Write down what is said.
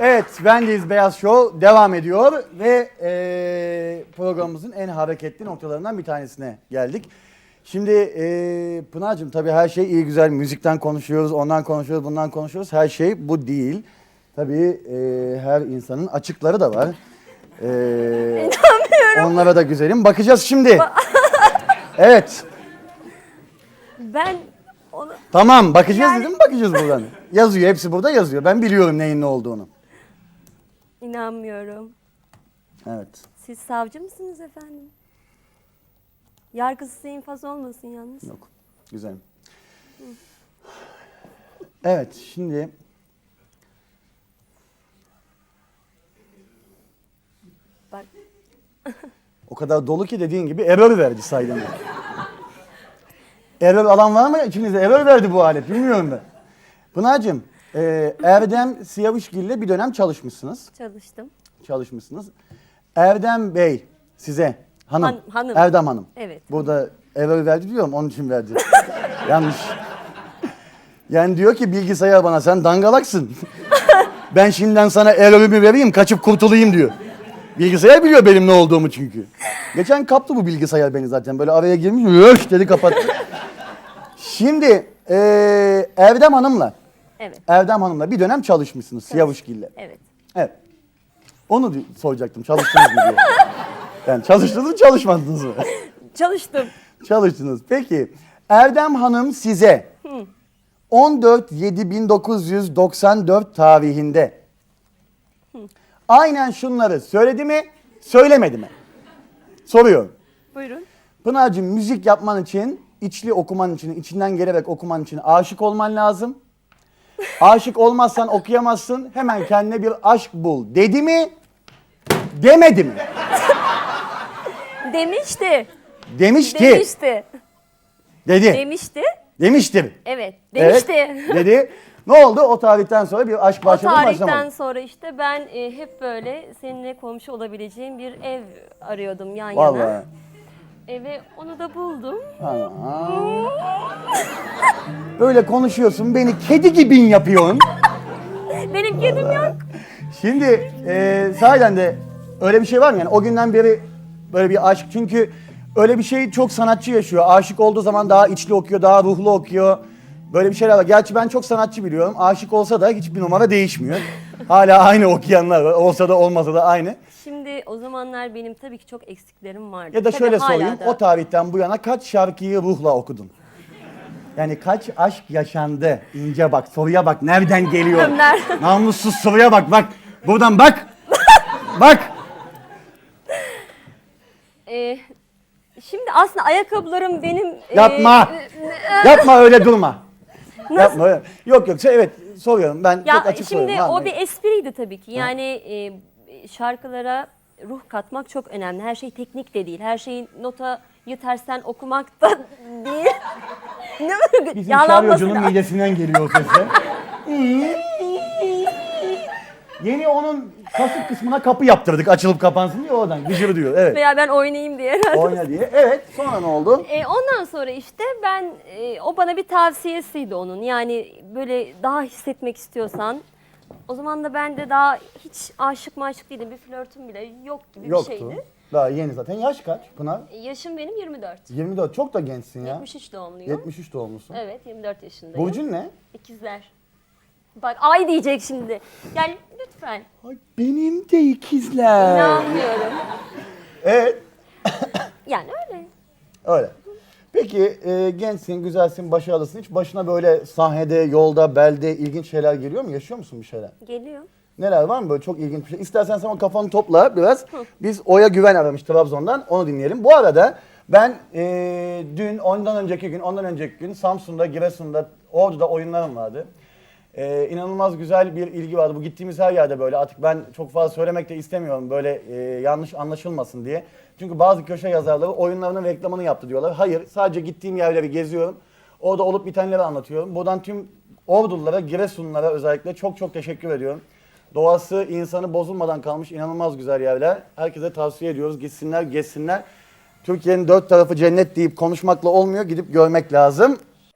Evet, Wendy's Beyaz Show devam ediyor ve eee, programımızın en hareketli noktalarından bir tanesine geldik. Şimdi eee Pınar'cığım tabii her şey iyi güzel müzikten konuşuyoruz, ondan konuşuyoruz, bundan konuşuyoruz. Her şey bu değil. Tabii eee, her insanın açıkları da var. Eee Onlara da güzelim. Bakacağız şimdi. Evet. Ben onu Tamam bakacağız Yani- dedim bakacağız buradan. Yazıyor hepsi burada yazıyor. Ben biliyorum neyin ne olduğunu. İnanmıyorum. Evet. Siz savcı mısınız efendim? Yargısız infaz olmasın yalnız. Yok. Güzel. Evet şimdi Bak o kadar dolu ki dediğin gibi error verdi sayeden. error alan var mı? İçinizde error verdi bu alet. Bilmiyorum ben. Pınar'cığım e, Erdem Siyavuşgil'le bir dönem çalışmışsınız. çalıştım. Çalışmışsınız. Erdem Bey size hanım. Han- hanım. Erdem Hanım. Evet. Burada error verdi diyorum onun için verdi. Yanlış. Yani diyor ki bilgisayar bana sen dangalaksın. ben şimdiden sana error'ümü vereyim kaçıp kurtulayım diyor. Bilgisayar biliyor benim ne olduğumu çünkü. Geçen kaptı bu bilgisayar beni zaten. Böyle araya girmiş, öş dedi kapattı. Şimdi eee Erdem Hanım'la, Evet. Erdem Hanım'la bir dönem çalışmışsınız Siyavuşgil'le. Evet. Evet. Onu di- soracaktım. Çalıştınız mı diye. Yani çalıştınız mı çalışmadınız mı? Çalıştım. Çalıştınız. Peki Erdem Hanım size 14.7.1994 tarihinde aynen şunları söyledi mi, söylemedi mi? Soruyorum. Buyurun. Pınar'cığım müzik yapman için, içli okuman için, içinden gelerek okuman için aşık olman lazım. Aşık olmazsan okuyamazsın. Hemen kendine bir aşk bul. Dedi mi? Demedi mi? Demişti. Demişti. Demişti. Dedi. Demişti. Demiştir. Evet. Evet, Demişti. dedi. Ne oldu? O tarihten sonra bir aşk O başladı mı tarihten başlamadı? sonra işte ben e, hep böyle seninle komşu olabileceğim bir ev arıyordum yan yana. Vallahi. E, ve onu da buldum. Böyle konuşuyorsun, beni kedi gibin yapıyorsun. Benim kedim yok. Şimdi e, sahiden de öyle bir şey var mı? Yani o günden beri böyle bir aşk. Çünkü öyle bir şey çok sanatçı yaşıyor. Aşık olduğu zaman daha içli okuyor, daha ruhlu okuyor. Böyle bir şeyler var. Gerçi ben çok sanatçı biliyorum. Aşık olsa da hiçbir numara değişmiyor. Hala aynı okuyanlar var. Olsa da olmasa da aynı. Şimdi o zamanlar benim tabii ki çok eksiklerim vardı. Ya da Tabii şöyle hala sorayım. da. O tarihten bu yana kaç şarkıyı ruhla okudun? Yani kaç aşk yaşandı? İnce bak, soruya bak. Nereden geliyor? Ömler. Namussuz soruya bak, bak. Buradan bak. bak. Ee, şimdi aslında ayakkabılarım benim... e, Yapma. e, Yapma öyle durma. Yapma öyle. Yok yok evet soruyorum ben Ya çok açık şimdi soruyorum. Var o bir espriydi tabii ki. Yani e, şarkılara ruh katmak çok önemli. Her şey teknik de değil. Her şeyin notayı tersten okumak da değil. Ne Bizim şaryocunun midesinden geliyor o sesler. Yeni onun kasık kısmına kapı yaptırdık açılıp kapansın diye oradan gıcır diyor. Evet. Veya ben oynayayım diye herhalde. Oyna diye. Evet sonra ne oldu? E, ondan sonra işte ben e, o bana bir tavsiyesiydi onun. Yani böyle daha hissetmek istiyorsan o zaman da ben de daha hiç aşık maşık değilim. Bir flörtüm bile yok gibi Yoktu. bir şeydi. Daha yeni zaten. Yaş kaç Pınar? E, Yaşım benim 24. 24. Çok da gençsin ya. 73 doğumluyum. 73 doğumlusun. Evet 24 yaşındayım. Burcun ne? İkizler. Bak ay diyecek şimdi. Yani lütfen. Ay benim de ikizler. İnanmıyorum. Evet. Yani öyle. Öyle. Peki e, gençsin, güzelsin, başarılısın. Hiç başına böyle sahnede, yolda, belde ilginç şeyler geliyor mu? Yaşıyor musun bir şeyler? Geliyor. Neler var mı böyle çok ilginç bir şey? İstersen sen o kafanı topla biraz. Biz Oya Güven aramış Trabzon'dan. Onu dinleyelim. Bu arada ben e, dün, ondan önceki gün, ondan önceki gün Samsun'da, Giresun'da, Ordu'da oyunlarım vardı. E, inanılmaz güzel bir ilgi vardı. Bu gittiğimiz her yerde böyle. Artık ben çok fazla söylemek de istemiyorum böyle e, yanlış anlaşılmasın diye. Çünkü bazı köşe yazarları oyunlarının reklamını yaptı diyorlar. Hayır, sadece gittiğim yerleri geziyorum. Orada olup bitenleri anlatıyorum. Buradan tüm Ordululara, Giresunlulara özellikle çok çok teşekkür ediyorum. Doğası, insanı bozulmadan kalmış inanılmaz güzel yerler. Herkese tavsiye ediyoruz. Gitsinler, gezsinler. Türkiye'nin dört tarafı cennet deyip konuşmakla olmuyor. Gidip görmek lazım.